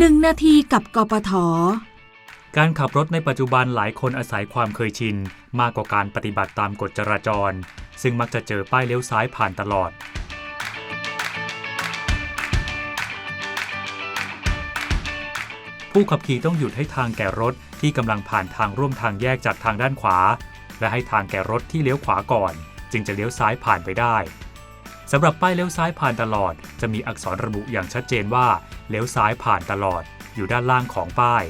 1 นาทีกับกปท การขับรถในปัจจุบันหลายคนอาศัยความเคยชิน มากกว่าการปฏิบัติตามกฎจราจร ซึ่งมักจะเจอป้ายเลี้ยวซ้ายผ่านตลอด ผู้ขับขี่ต้องหยุดให้ทางแก่รถที่กำลังผ่านทางร่วมทางแยกจากทางด้านขวา และให้ทางแก่รถที่เลี้ยวขวาก่อน จึงจะเลี้ยวซ้ายผ่านไปได้ สำหรับป้ายเลี้ยวซ้ายผ่านตลอด จะมีอักษรระบุอย่างชัดเจนว่าเลี้ยวซ้ายผ่านตลอด อยู่ด้านล่างของป้าย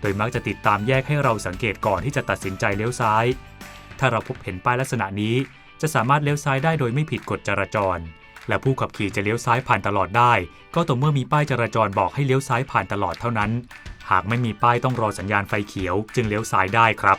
โดยมักจะติดตามแยกให้เราสังเกตก่อนที่จะตัดสินใจเลี้ยวซ้าย ถ้าเราพบเห็นป้ายลักษณะนี้ จะสามารถเลี้ยวซ้ายได้โดยไม่ผิดกฎจราจร และผู้ขับขี่จะเลี้ยวซ้ายผ่านตลอดได้ ก็ต่อเมื่อมีป้ายจราจรบอกให้เลี้ยวซ้ายผ่านตลอดเท่านั้น หากไม่มีป้ายต้องรอสัญญาณไฟเขียว จึงเลี้ยวซ้ายได้ครับ